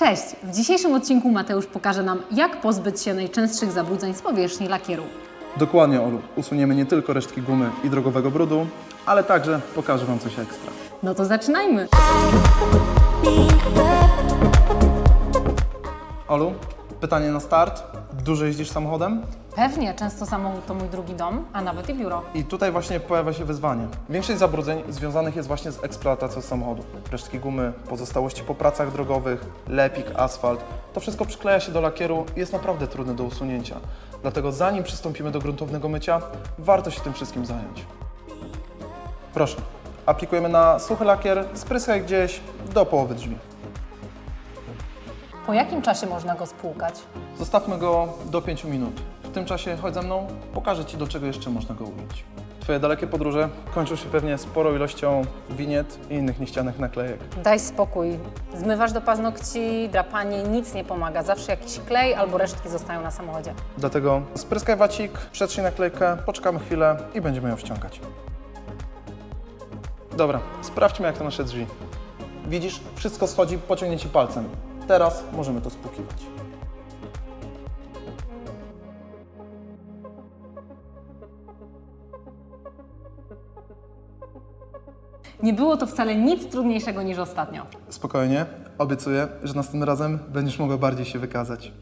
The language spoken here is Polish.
Cześć! W dzisiejszym odcinku Mateusz pokaże nam, jak pozbyć się najczęstszych zabrudzeń z powierzchni lakieru. Dokładnie, Olu. Usuniemy nie tylko resztki gumy i drogowego brudu, ale także pokażę Wam coś ekstra. No to zaczynajmy! Olu, pytanie na start. Dużo jeździsz samochodem? Pewnie, często samochód to mój drugi dom, a nawet i biuro. I tutaj właśnie pojawia się wyzwanie. Większość zabrudzeń związanych jest właśnie z eksploatacją samochodu. Resztki gumy, pozostałości po pracach drogowych, lepik, asfalt. To wszystko przykleja się do lakieru i jest naprawdę trudne do usunięcia. Dlatego zanim przystąpimy do gruntownego mycia, warto się tym wszystkim zająć. Proszę, aplikujemy na suchy lakier, spryskaj gdzieś do połowy drzwi. Po jakim czasie można go spłukać? Zostawmy go do 5 minut. W tym czasie chodź ze mną, pokażę Ci, do czego jeszcze można go użyć. Twoje dalekie podróże kończą się pewnie sporą ilością winiet i innych niechcianych naklejek. Daj spokój. Zmywasz do paznokci, drapanie, nic nie pomaga. Zawsze jakiś klej albo resztki zostają na samochodzie. Dlatego spryskaj wacik, przetrzyj naklejkę, poczekamy chwilę i będziemy ją wciągać. Dobra, sprawdźmy jak to nasze drzwi. Widzisz, wszystko schodzi po ciągnięciu palcem. Teraz możemy to spłukiwać. Nie było to wcale nic trudniejszego niż ostatnio. Spokojnie, obiecuję, że następnym razem będziesz mogła bardziej się wykazać.